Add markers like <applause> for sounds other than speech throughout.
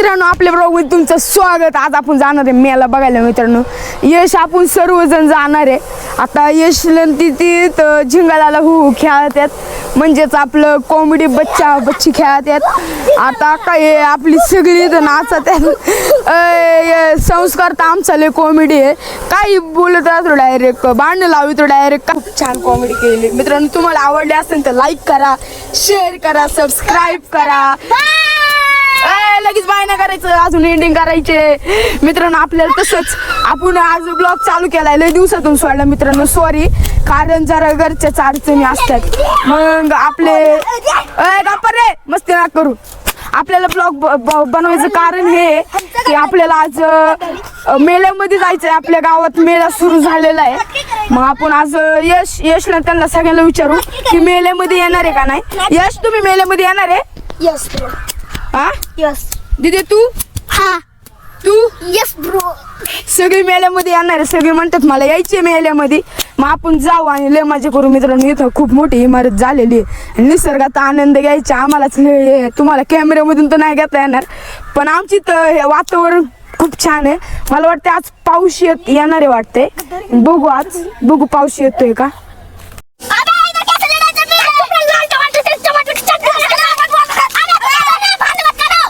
मित्रांनो आपल्या ब्लॉग तुमचं स्वागत. आज आपण जाणार आहे मेला बघायला मित्रांनो. यश आपण सर्वजण जाणार आहे. आता यश तिथे झिंगाला हु खेळतात म्हणजेच आपलं कॉमेडी बच्चा बच्ची खेळतात आता काय आपली सगळी तर नाचत संस्कार तर आमचा लय कॉमेडी आहे. काही बोलत राहतो डायरेक्ट भांडण लावितो डायरेक्ट खूप छान कॉमेडी केली मित्रांनो तुम्हाला आवडले असेल तर लाईक करा शेअर करा सबस्क्राईब करा. लगेच बाय नाही करायचं अजून एंडिंग करायचे. मित्रांनो आपल्याला तसंच आपण आज ब्लॉग चालू केलाय. लय दिवसातून सोडला मित्रांनो सॉरी कारण जरा घरच्याच अडचणी असतात. मग आपले ए, गप्पा रे मस्ती ना करू. आपल्याला ब्लॉग बनवायचं कारण हे की आपल्याला आज मेळ्यामध्ये जायचं आहे आपल्या गावात मेळा सुरू झालेला आहे. मग आपण आज यश यशला त्यांना सगळ्यांना विचारू की मेळ्यामध्ये येणार आहे का नाही. यश तुम्ही मेळ्यामध्ये येणार आहे? यस हा यस दिदे तू? हा. तू? यस ब्रो सगळी मेळ्यामध्ये येणार आहे. सगळे म्हणतात मला यायचे मेळ्यामध्ये मग आपण जाऊ आणि लय मजा करू. मित्रांनो इथं खूप मोठी इमारत झालेली आहे. आणि निसर्गाचा आनंद घ्यायचा. आम्हालाच. तुम्हाला कॅमेऱ्यामधून तर नाही घेता येणार. पण आमची तर हे वातावरण खूप छान आहे. मला वाटतं आज पाऊस येत येणार आहे वाटते बघू आज. बघू पाऊस येतोय का अबे इधर कैसे लेना चाहिए लाल टमाटर तेज टमाटर की चटनी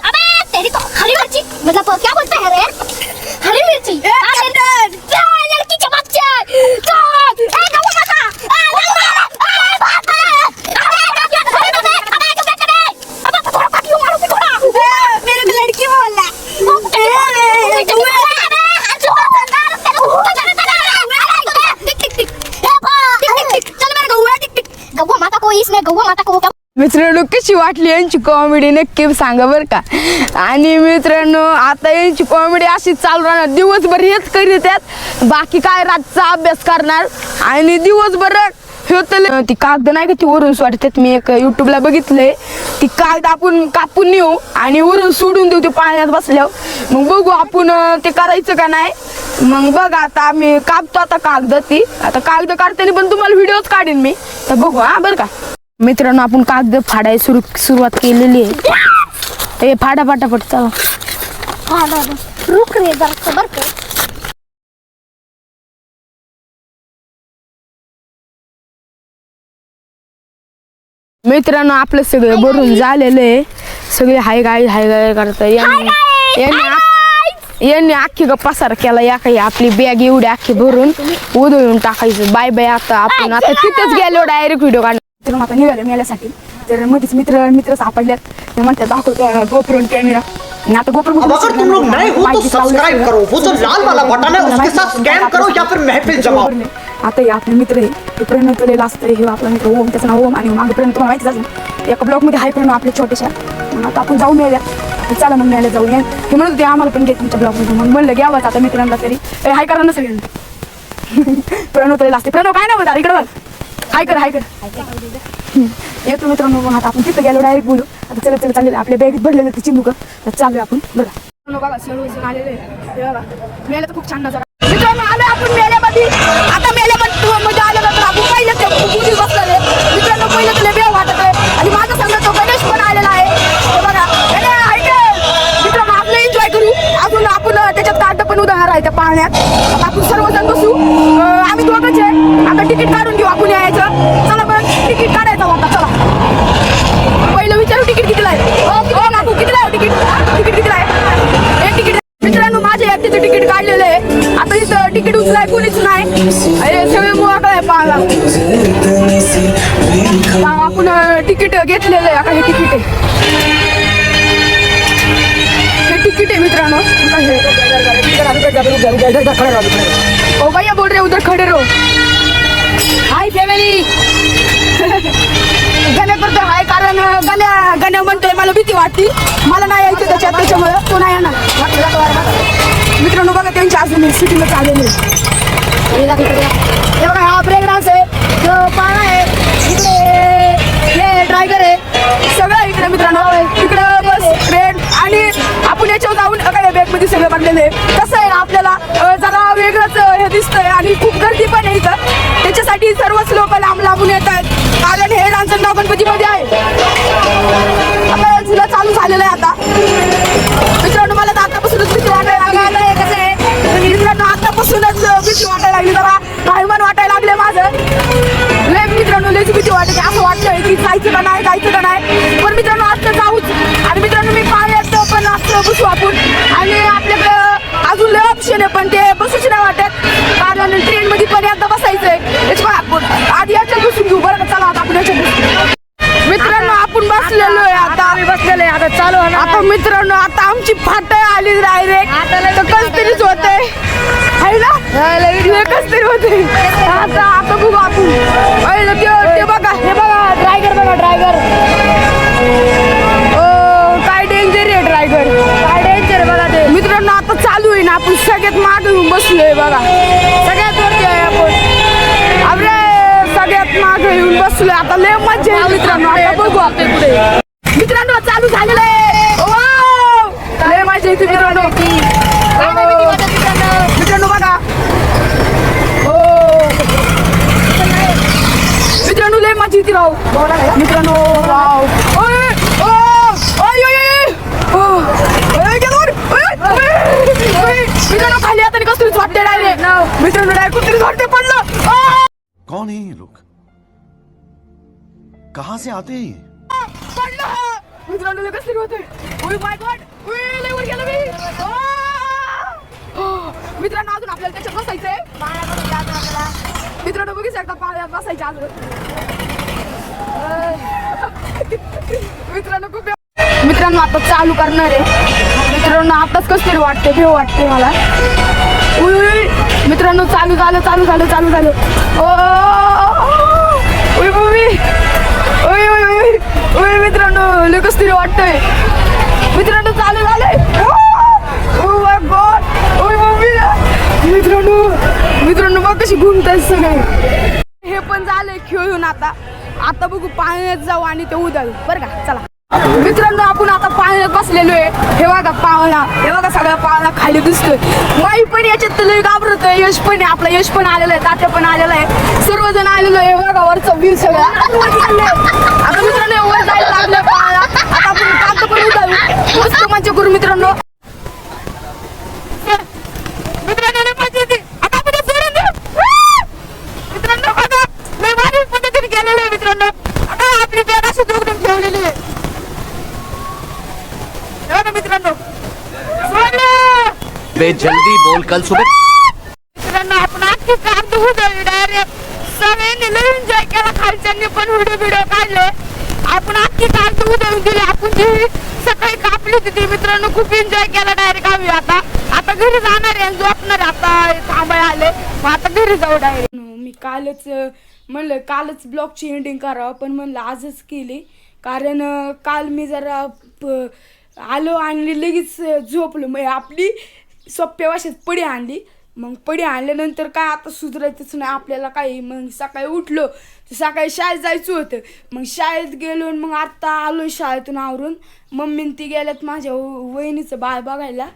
अबे तेरी तो हरी मिर्ची मतलब क्या बोलते हैं रे हरी मिर्ची लड़की के बच्चे चल ए गवा माता ए गवा ए बाप अबे अबे अबे अबे थोड़ा काटियो मारो थोड़ा मेरे को लड़की बोल रहा गव्वा माता हो, को माता मित्रांनो कशी वाटली यांची कॉमेडी नक्की सांगा बरं का. आणि मित्रांनो आता यांची कॉमेडी अशी चालू राहणार. दिवसभर हेच करीत आहेत. बाकी काय रातचा अभ्यास करणार? आणि दिवसभर ती कागद नाही का ती वरून वाटतात मी एक युट्यूबला बघितलंय. ती कागद आपण कापून नेऊ आणि वरून सोडून देऊ ते पाण्यात बसल्यावर. मग बघू आपण ते करायचं का नाही. मग बघ आता आम्ही कापतो आता कागद ती. आता कागद काढताना पण तुम्हाला व्हिडिओच काढेन मी. तर बघू हा बरं का. मित्रांनो आपण कागद फाडाय सुरू सुरुवात केलेली आहे. ए फाडा फाटाफट चला. हाँ दादा रुक रे जरा सबर कर मित्रांनो आपलं सगळं भरून झालेलं आहे. सगळे हाय गाय हाय गाय करता यांनी यांनी आ- यांनी अख्खी ग पसार केला या काही आपली बॅग एवढी अख्खी भरून उधळून टाकायचं. बाय बाय आता आपण आता तिथेच गेलो डायरेक्ट व्हिडिओ काढ तर आता निघालो मेल्यासाठी. तर मध्येच मित्र मित्र सापडल्यात. ते म्हणतात दाखवतो गोप्रो कॅमेरा आणि आता गोप्रो अब अगर तुम लोग नए हो तो सब्सक्राइब करो. वो जो लाल वाला बटन है उसके साथ स्कैम करो या फिर महफिल जमाओ. आता हे आपले मित्र आहे ते प्रणव तुले असतं हे आपला मित्र ओम त्याचं नाव ओम आणि मागे प्रणव तुम्हाला माहितीच असेल. एका ब्लॉकमध्ये हाय प्रणव आपल्या छोट्याशा. मग आता आपण जाऊ तर चला मग मेल्या जाऊया हे म्हणत होते आम्हाला पण घे तुमच्या ब्लॉकमध्ये मग म्हणलं घ्यावंच आता मित्रांना तरी. हाय करा ना सगळ्यांना. <laughs> प्रणव तुले असते प्रणव काय नाव इकडे हाय कर हाय कर. येतो मित्रांनो मग आता आपण तिथं गेलो डायरेक्ट बोलू. आता चला चला चाललेलं आपल्या बॅगेत भरलेलं ते चिंबुक तर चालू आपण बघा. मित्रांनो बघा सर्वजण आलेले आहे. हे बघा. मेला तर खूप छान नजारा. मित्रांनो आलो आपण मेल्यामध्ये. आता मेल्यामध्ये मध्ये आलं तर आपण पहिलं ते बुदी बसलेले मित्रांनो पहिलं तुला बेव वाटत आहे. आणि माझा संघ तो गणेश पण आलेला आहे. हे बघा. ऐक. मित्रांनो आपलं एन्जॉय करू. अजून आपण त्याच्यात काढ पण उदाहरण आहे त्या पाहण्यात आपण सर्वजण बसू. अं, आम्ही दोघंच आहे. आता तिकीट काढून घेऊ आपण यायचं. चला मग तिकीट काढायचं आता चला. पहिलं विचारू तिकीट कितीला आहे? हो हो काकू कितीला आहे तिकीट? तिकीट कितीला आहे? एक तिकीट मित्रांनो माझ्या एकटीचं तिकीट काढलेलं आहे. आता इथं तिकीट उचलाय कोणीच नाही. हे सगळे मुळाकडे आहे पाहायला. आपण तिकीट घेतलेलं आहे. आता हे तिकीट आहे. हे तिकीट आहे मित्रांनो. ओ भैया बोल रहे उधर खड़े रहो. हाय फॅमिली गण्या करतो हाय कारण गण्या गण्या म्हणतोय मला भीती वाटती मला नाही यायचं त्याच्यात त्याच्यामुळं तो नाही येणार. मित्रांनो बघा त्यांच्या अजून सिटीला चालेल हे बघा हा ब्रेक डान्स आहे. तो पाळणा आहे. इकडे. हे ड्रायव्हर आहे. सगळं इकडे मित्रांनो. इकडं बस ट्रेन आणि आपण याच्यावर जाऊन काय बॅगमध्ये सगळं बनलेलं आहे. कसं आहे आपल्याला? जरा वेगळंच हे दिसतंय आणि खूप गर्दी पण आहे इथं. वाटते असं वाटतंय की जायचं का नाही जायचं का नाही. पण मित्रांनो आता जाऊच. आणि मित्रांनो मी पाण्यात पण असं बसू आपण. आणि आपल्याकडं अजून लय ऑप्शन आहे पण ते बसूच नाही वाटत. कारण ट्रेन मध्ये पण एकदा आपण. आधी याच्यात बसून घेऊ. बरं का चला आता आपण याच्यात बसू. मित्रांनो आपण बसलेलो आहे आता. आम्ही बसलेलो आहे. आता चालू आता मित्रांनो आता आमची फाट आली डायरेक्ट कस तरीच होते आहे ना? कस तरी होते आता आता बघू आपण. आपण सगळ्यात मागे येऊन बसलोय बघा. सगळ्यात वरती आहे आपण. अरे सगळ्यात मागे येऊन बसलोय. आता लय मजा येईल मित्रांनो. आता बघू आपण पुढे. मित्रांनो चालू झालेलं आहे. लय मजा येते मित्रांनो. मित्रांनो बघा. हो. मित्रांनो लय मजा येते राहू मित्रांनो वाव ओय, ओ, ओय, ओय, ओय, ओ, ओय, गेलो वर. ओय, ओय, ओय. मित्रांनो खाली आता कसं तरीच वाटते डायरेक्ट मित्रांनो डायरेक्ट कुठतरीच वाटते पडलं आ! कौन है ये लोग। कहा से आते हैं ये? मित्रांनो लगेच तरी होते माय गॉड लय वर मी मित्रांनो अजून आपल्याला त्याच्यात बसायचंय मित्रांनो बघू शकता पाण्यात बसायचं अजून मित्रांनो खूप मित्रांनो आता चालू करणार आहे मित्रांनो आताच कसं तरी वाटते भेव वाटते मला मित्रांनो चालू झालं चालू झालं चालू झालं. ओ मित्रांनो लय कसं तरी वाटतंय. मित्रांनो चालू झालंय. ओ ओय मित्रांनो मित्रांनो मग कशी घुमताय सगळे. हे पण झालंय खेळून आता. आता बघू पाण्यात जाऊ आणि ते उद्या बरं का? चला. मित्रांनो आपण आता पाण्यात बसलेलो आहे. हे बघा पावना हे बघा सगळा पावना खाली दिसतोय. माई पण याच्यात लय घाबरत यश पण आहे आपला यश पण आलेला आहे तात्या पण आलेला आहे. सर्वजण आलेलो आहे. बघा वरचं व्ह्यू सगळं. आता मित्रांनो वर जायला लागलं पाळा आता आपण कागद पण उदाळू मस्त मजा करू मित्रांनो. मित्रांनो मित्रांनो बघा लय भारी पद्धतीने गेलेलं आहे मित्रांनो. आता आपली बॅग अशी जोडून ठेवलेली आहे. हे बघा मित्रांनो! बे जल्दी बोल कल सुबह मित्रांनो आपण अख्खी कागद उधळली डायरेक्ट सगळ्यांनी लय एन्जॉय केला खालच्यांनी पण व्हिडिओ व्हिडिओ काढले. आपण अख्खी कागद उधळून दिली. आपण जी सकाळी कापली होती ती मित्रांनो खूप एन्जॉय केला डायरेक्ट आम्ही. आता आता घरी जाणार आहे झोपणार. आता थांबाय आले. मग आता घरी जाऊ डायरेक्ट मी कालच म्हणलं कालच ब्लॉगची एंडिंग करावं पण म्हणलं आजच केली. कारण काल मी जरा आलो आणि लगेच झोपलो. मग आपली सोप्या भाषेत पडी आणली. मग पडी आणल्यानंतर काय आता सुधरायचंच नाही. आपल्याला काही मग सकाळी उठलो तर सकाळी शाळेत जायचं होतं. मग शाळेत गेलो आणि मग आत्ता आलो शाळेतून आवरून. मम्मीन ती गेल्यात माझ्या व- वहिनीचं बाळ बघायला.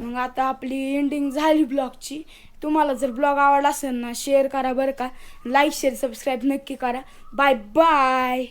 मग आता आपली एंडिंग झाली ब्लॉगची तुम्हाला जर ब्लॉग आवडला असेल ना शेअर करा बरं का. लाईक शेअर सबस्क्राईब नक्की करा. Bye bye